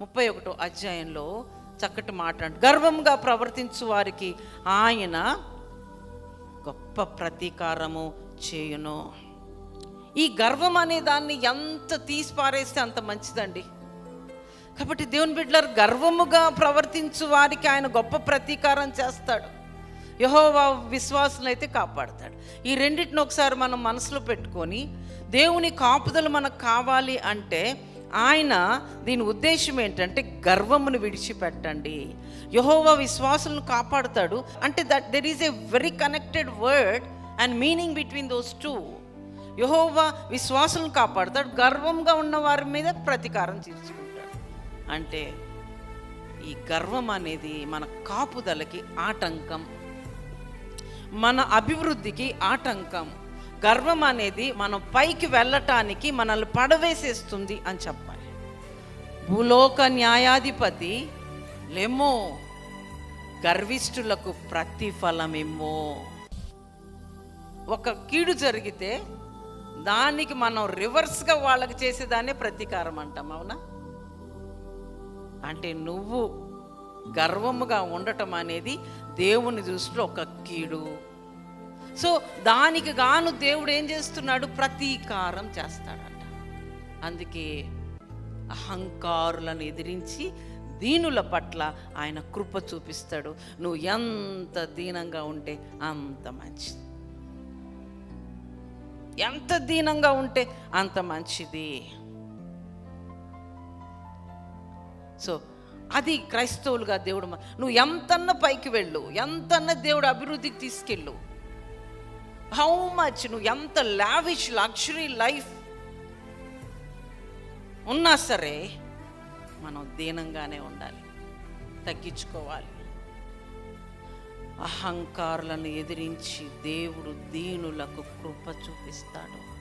ముప్పై ఒకటో అధ్యాయంలో చక్కటి మాట అంట గర్వంగా ప్రవర్తించు వారికి ఆయన గొప్ప ప్రతీకారము చేయును. ఈ గర్వం అనే దాన్ని ఎంత తీసి పారేస్తే అంత మంచిదండి. కాబట్టి దేవుని బిడ్డలారు గర్వముగా ప్రవర్తించు వారికి ఆయన గొప్ప ప్రతీకారం చేస్తాడు. యహోవా విశ్వాసులను అయితే కాపాడతాడు. ఈ రెండింటిని ఒకసారి మనం మనసులో పెట్టుకొని దేవుని కాపుదలు మనకు కావాలి అంటే ఆయన దీని ఉద్దేశం ఏంటంటే గర్వమును విడిచిపెట్టండి. యహోవా విశ్వాసులను కాపాడుతాడు. అంటే that there is a very connected word and meaning between those two Jehovah విశ్వాసులను కాపాడుతాడు. గర్వంగా ఉన్న వారి మీద ప్రతీకారం తీర్చుకుంటాడు అంటే ఈ గర్వం అనేది మన కాపుదలకి ఆటంకం. మన అభివృద్ధికి ఆటంకం. గర్వం అనేది మనం పైకి వెళ్ళటానికి మనల్ని పడవేసేస్తుంది అని చెప్పాలి. భూలోక న్యాయాధిపతి లెమ్మో గర్విష్ఠులకు ప్రతిఫలమేమో. ఒక కీడు జరిగితే దానికి మనం రివర్స్గా వాళ్ళకి చేసేదాన్నే ప్రతీకారం అంటాం అవునా? అంటే నువ్వు గర్వముగా ఉండటం అనేది దేవుని దృష్టిలో ఒక కీడు. సో దానికి గాను దేవుడు ఏం చేస్తున్నాడు? ప్రతీకారం చేస్తాడంట. అందుకే అహంకారులను ఎదిరించి దీనుల పట్ల ఆయన కృప చూపిస్తాడు. నువ్వు ఎంత దీనంగా ఉంటే అంత మంచిది. ఎంత దీనంగా ఉంటే అంత మంచిది. సో అది క్రైస్తవులుగా దేవుడు నువ్వు ఎంతన్న పైకి వెళ్ళు ఎంతన్న దేవుడు అభివృద్ధికి తీసుకెళ్ళు. హౌ మచ్ నువ్వు ఎంత లావిష్ లగ్జరీ లైఫ్ ఉన్నా సరే మనం దీనంగానే ఉండాలి తగ్గించుకోవాలి. అహంకారులను ఎదిరించి దేవుడు దీనులకు కృప చూపిస్తాడు.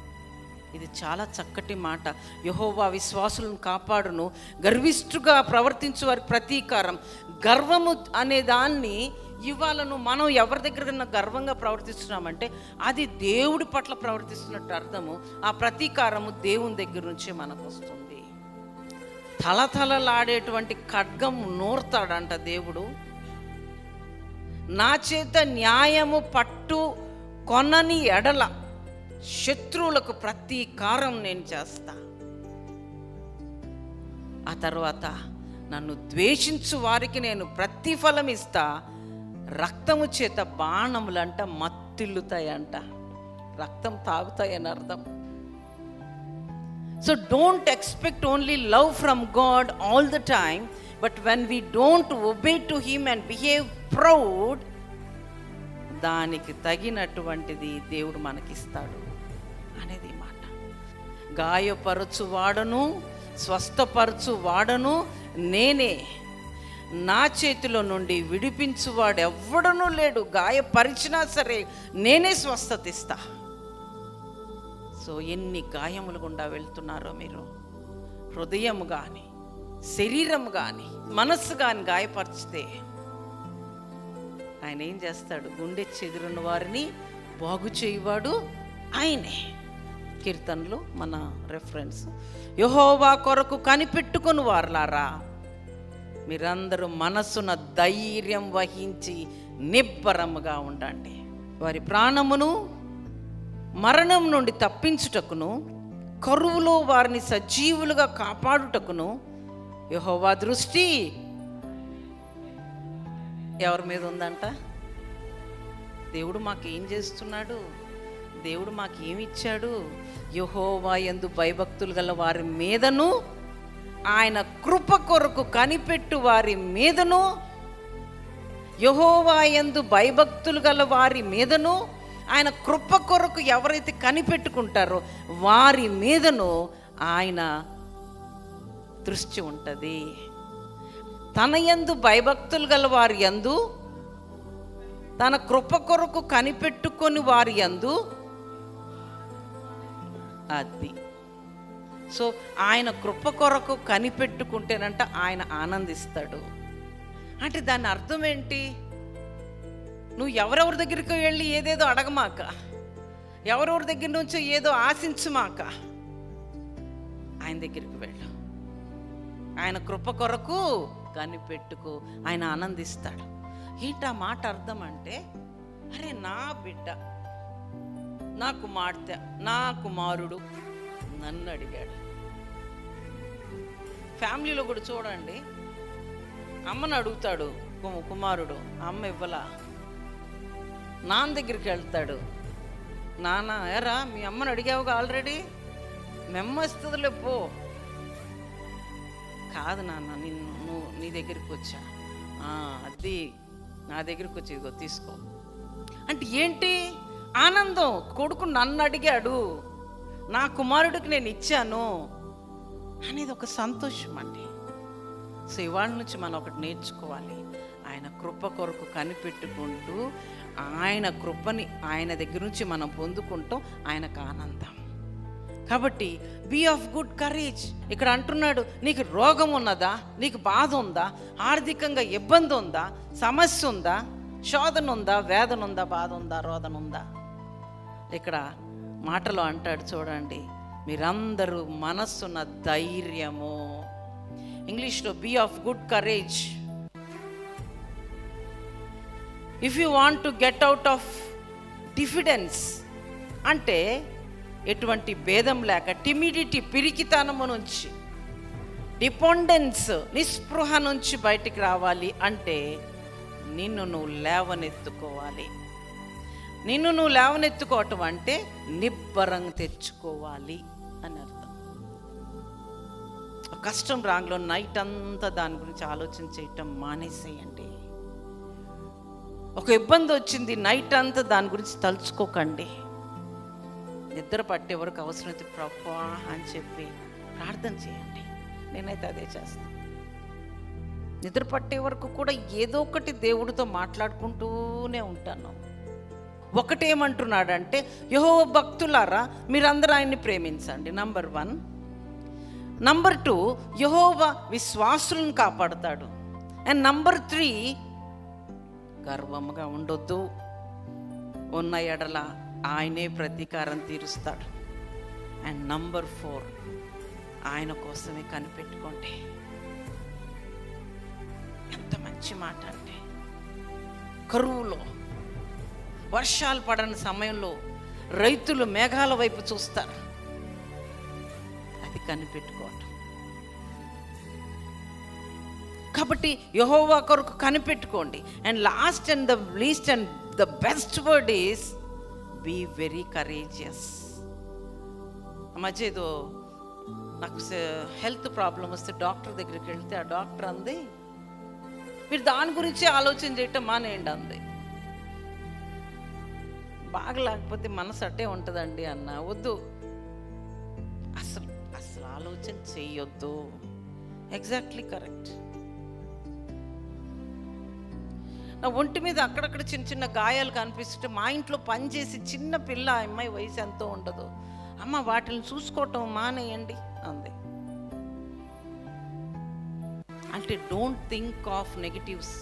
ఇది చాలా చక్కటి మాట. యహోవా విశ్వాసులను కాపాడును. గర్విష్ఠుగా ప్రవర్తించే వారి ప్రతీకారం. గర్వము అనే దాన్ని ఇవాళను మనం ఎవరి దగ్గర గర్వంగా ప్రవర్తిస్తున్నామంటే అది దేవుడి పట్ల ప్రవర్తిస్తున్నట్టు అర్థము. ఆ ప్రతీకారము దేవుని దగ్గర నుంచే మనకు వస్తుంది. తలతలలాడేటువంటి ఖడ్గం నూర్తాడంట దేవుడు. నా చేత న్యాయము పట్టు కొనని ఎడల శత్రువులకు ప్రతీకారం నేను చేస్తా. ఆ తర్వాత నన్ను ద్వేషించు వారికి నేను ప్రతిఫలం ఇస్తా రక్తము చేత బాణములంట మత్తిల్లుతాయంట. రక్తం తాగుతాయని అర్థం. So don't expect only love from God all the time but when we don't obey to him and behave proud దానికి తగినటువంటిది దేవుడు మనకిస్తాడు అనేది మాట. గాయపరచు వాడను స్వస్థపరచు వాడను నేనే నా చేతిలో నుండి విడిపించువాడు ఎవ్వడనూ లేడు. గాయపరిచినా సరే నేనే స్వస్థత ఇస్తా సో ఎన్ని గాయములు గుండా వెళ్తున్నారో మీరు? హృదయం కానీ శరీరం కానీ మనస్సు కానీ గాయపరిచితే ఆయన ఏం చేస్తాడు? గుండె చెదిరిన వారిని బాగు చేయువాడు ఆయనే. కీర్తనలు మన రెఫరెన్స్ యహోవా కొరకు కనిపెట్టుకుని వారులారా. మీరందరూ మనస్సున ధైర్యం వహించి నిబ్బరముగా ఉండండి. వారి ప్రాణమును మరణం నుండి తప్పించుటకును కరువులో వారిని సజీవులుగా కాపాడుటకును యహోవా దృష్టి ఎవరి మీద ఉందంట? దేవుడు మాకేం చేస్తున్నాడు? దేవుడు మాకేమిచ్చాడు యహోవా ఎందు భయభక్తులు గల వారి మీదను ఆయన కృప కొరకు కనిపెట్టు వారి మీదను యహోవాయందు భయభక్తులు గల వారి మీదను ఆయన కృప కొరకు ఎవరైతే కనిపెట్టుకుంటారో వారి మీదను ఆయన దృష్టి ఉంటుంది. తన యందు భయభక్తులు గల వారి యందు తన కృప కొరకు కనిపెట్టుకొని వారి యందు అది. సో ఆయన కృప కొరకు కనిపెట్టుకుంటేనంట ఆయన ఆనందిస్తాడు. అంటే దాని అర్థం ఏంటి? నువ్వు ఎవరెవరి దగ్గరికి వెళ్ళి ఏదేదో అడగమాక ఎవరెవరి దగ్గర నుంచో ఏదో ఆశించుమాక ఆయన దగ్గరికి వెళ్ళు. ఆయన కృప కొరకు కనిపెట్టుకో ఆయన ఆనందిస్తాడు. ఏంటి ఆ మాట అర్థం అంటే అరే నా బిడ్డ నా కుమార్తె నా కుమారుడు నన్ను అడిగాడు. ఫ్యామిలీలో కూడా చూడండి. అమ్మను అడుగుతాడు కు- కుమారుడు అమ్మ ఇవ్వలా? నాన్న దగ్గరికి వెళ్తాడు. నాన్న ఎరా మీ అమ్మని అడిగావుగా ఆల్రెడీ? మెమ్మస్తుందిలే పో. కాదు నాన్న నిన్ను నువ్వు నీ దగ్గరికి వచ్చా. "ఆ, అది నా దగ్గరికి వచ్చి ఇదిగో తీసుకో. అంటే ఏంటి? ఆనందం కొడుకు నన్ను అడిగాడు. నా కుమారుడికి నేను ఇచ్చాను. అనేది ఒక సంతోషం అండి. సో ఇవాళ నుంచి మనం ఒకటి నేర్చుకోవాలి. ఆయన కృప కొరకు కనిపెట్టుకుంటూ ఆయన కృపని ఆయన దగ్గర నుంచి మనం పొందుకుంటాం ఆయనకు ఆనందం. కాబట్టి బీ ఆఫ్ గుడ్ కరేజ్ ఇక్కడ అంటున్నాడు నీకు రోగం ఉన్నదా? నీకు బాధ ఉందా? ఆర్థికంగా ఇబ్బంది ఉందా? సమస్య ఉందా? శోధన ఉందా? వేదన ఉందా? బాధ ఉందా? రోదన ఉందా? ఇక్కడ మాటలో అంటాడు చూడండి. మీరందరూ మనస్సున్న ధైర్యము. ఇంగ్లీష్లో be of good courage. If you want to get out of diffidence అంటే ఎటువంటి భేదం లేక టిమిడిటీ పిరికితనము నుంచి డిపెండెన్స్ నిస్పృహ నుంచి బయటికి రావాలి అంటే నిన్ను నువ్వు లేవనెత్తుకోవాలి. నిన్ను నువ్వు లేవనెత్తుకోవటం అంటే నిబ్బరం తెచ్చుకోవాలి. అని అర్థం. ఒక కష్టం రాంగ్లో నైట్ అంతా దాని గురించి ఆలోచన చేయటం మానేసేయండి. ఒక ఇబ్బంది వచ్చింది నైట్ అంతా దాని గురించి తలుచుకోకండి. నిద్ర పట్టే వరకు అవసరమైతే ప్రభా అని చెప్పి ప్రార్థన చేయండి. నేనైతే అదే చేస్తాను నిద్ర పట్టే వరకు కూడా ఏదో ఒకటి దేవుడితో మాట్లాడుకుంటూనే ఉంటాను. ఒకటేమంటున్నాడంటే యహో భక్తులారా మీరందరూ ఆయన్ని ప్రేమించండి. Number one number two Jehovah విశ్వాసులను కాపాడుతాడు. అండ్ నంబర్ త్రీ గర్వముగా ఉండొద్దు. ఉన్న ఎడల ఆయనే ప్రతీకారం తీరుస్తాడు. అండ్ నంబర్ ఫోర్ ఆయన కోసమే కనిపెట్టుకోండి ఎంత మంచి మాట అంటే కరువులో వర్షాలు పడని సమయంలో రైతులు మేఘాల వైపు చూస్తారు. అది కనిపెట్టుకోవటం. కాబట్టి యహోవా కొరకు కనిపెట్టుకోండి. And last and the least and the best word is be very courageous మధ్య ఏదో నాకు హెల్త్ ప్రాబ్లం వస్తే డాక్టర్ దగ్గరికి వెళ్తే ఆ డాక్టర్ అంది మీరు దాని గురించి ఆలోచన చేయటం మానేయండి అంది. బాగలేకపోతే మనసు అట్టే ఉంటుందండి అన్న. వద్దు. అసలు అసలు ఆలోచన చేయొద్దు ఎగ్జాక్ట్లీ కరెక్ట్ నా ఒంటి మీద అక్కడక్కడ చిన్న చిన్న గాయాలు కనిపిస్తుంటే మా ఇంట్లో పనిచేసి చిన్న పిల్ల ఆ అమ్మాయి వయసు ఎంతో ఉండదు. అమ్మ వాటిని చూసుకోవటం మానేయండి అంది. అంటే డోంట్ థింక్ ఆఫ్ నెగిటివ్స్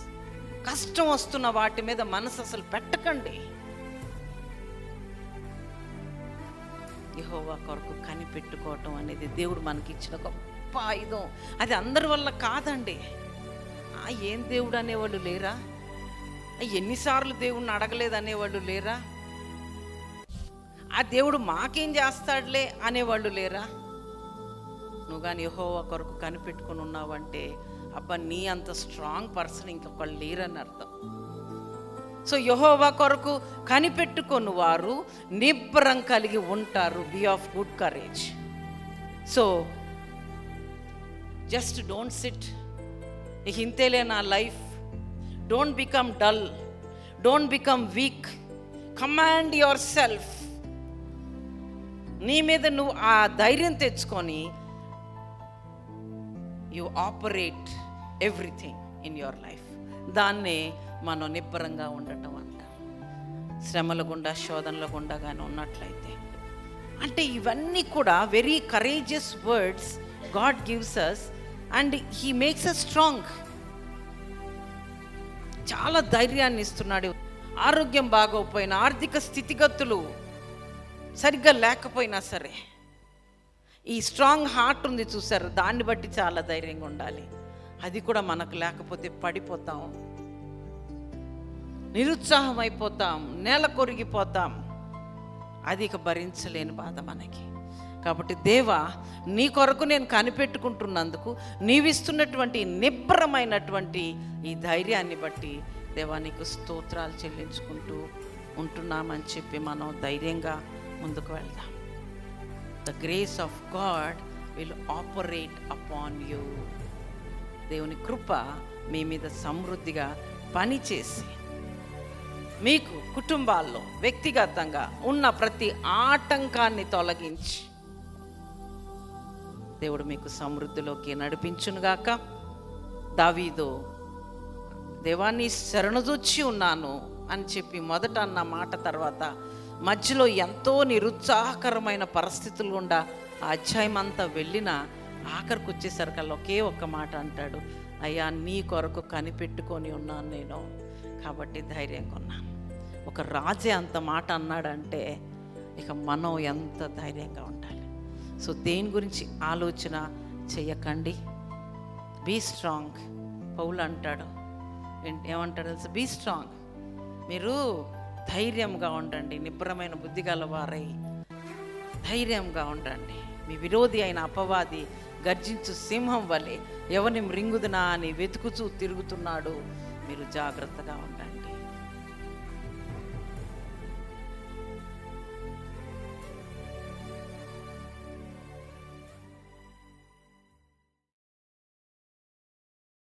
కష్టం వస్తున్న వాటి మీద మనసు అసలు పెట్టకండి. యహోవా కొరకు కనిపెట్టుకోవటం అనేది దేవుడు మనకి ఇచ్చిన గొప్ప ఆయుధం. అది అందరి వల్ల కాదండి. ఆ ఏం దేవుడు అనేవాళ్ళు లేరా? ఆ, ఎన్నిసార్లు దేవుడిని అడగలేదు అనేవాళ్ళు లేరా? ఆ దేవుడు మాకేం చేస్తాడులే అనేవాళ్ళు లేరా? నువ్వు కానీ యహోవా కొరకు కనిపెట్టుకుని ఉన్నావంటే అబ్బా నీ అంత స్ట్రాంగ్ పర్సన్ ఇంకొకళ్ళు లేరని అర్థం. సో యహోవా కొరకు కనిపెట్టుకొని వారు నిబ్బరం కలిగి ఉంటారు. Be of good courage so just don't sit ఇక ఇంతేలే నా life don't become dull don't become weak command your self నీ మీద నువ్వు ఆ ధైర్యం తెచ్చుకొని you operate everything in your life దాన్నే మనం నిబ్బరంగా ఉండటం అంటారు శ్రమల గుండా శోధనల గుండా కానీ ఉన్నట్లయితే. అంటే ఇవన్నీ కూడా very courageous words God gives us and he makes a strong చాలా ధైర్యాన్ని ఇస్తున్నాడు. ఆరోగ్యం బాగోకపోయినా ఆర్థిక స్థితిగతులు సరిగ్గా లేకపోయినా సరే ఈ స్ట్రాంగ్ హార్ట్ ఉంది చూసారు? దాన్ని బట్టి చాలా ధైర్యంగా ఉండాలి. అది కూడా మనకు లేకపోతే పడిపోతాం. నిరుత్సాహం అయిపోతాం నేల కొరిగిపోతాం. అది ఇక భరించలేని బాధ మనకి. కాబట్టి దేవా నీ కొరకు నేను కనిపెట్టుకుంటున్నందుకు నీవిస్తున్నటువంటి నిబ్రమైనటువంటి ఈ ధైర్యాన్ని బట్టి దేవా నీకు స్తోత్రాలు చెల్లించుకుంటూ ఉంటున్నామని చెప్పి మనం ధైర్యంగా ముందుకు వెళ్దాం. The grace of God will operate upon you దేవుని కృప మీ మీద సమృద్ధిగా పనిచేసి మీకు కుటుంబాల్లో వ్యక్తిగతంగా ఉన్న ప్రతి ఆటంకాన్ని తొలగించి దేవుడు మీకు సమృద్ధిలోకి నడిపించునుగాక. దావీదు దేవాన్ని శరణుదొచ్చి ఉన్నాను అని చెప్పి మొదట అన్న మాట తర్వాత మధ్యలో ఎంతో నిరుత్సాహకరమైన పరిస్థితులు గుండా ఆ అధ్యాయం అంతా వెళ్ళినా ఆఖరికి వచ్చేసరికల్లా ఒకే ఒక్క మాట అంటాడు అయ్యా నీ కొరకు కనిపెట్టుకొని ఉన్నాను నేను. కాబట్టి ధైర్యం కొన్నాను ఒక రాజే అంత మాట అన్నాడంటే ఇక మనం ఎంత ధైర్యంగా ఉండాలి? సో దేని గురించి ఆలోచన చెయ్యకండి. బీ స్ట్రాంగ్ పౌలు అంటాడు. ఏమంటాడు తెలుసు? బీ స్ట్రాంగ్ మీరు ధైర్యంగా ఉండండి. నిబ్బరమైన బుద్ధి గలవారై ధైర్యంగా ఉండండి. మీ విరోధి అయిన అపవాది గర్జించు సింహం వలె ఎవరిని మృంగుదునా అని వెతుకుచూ తిరుగుతున్నాడు. మీరు జాగ్రత్తగా ఉండండి.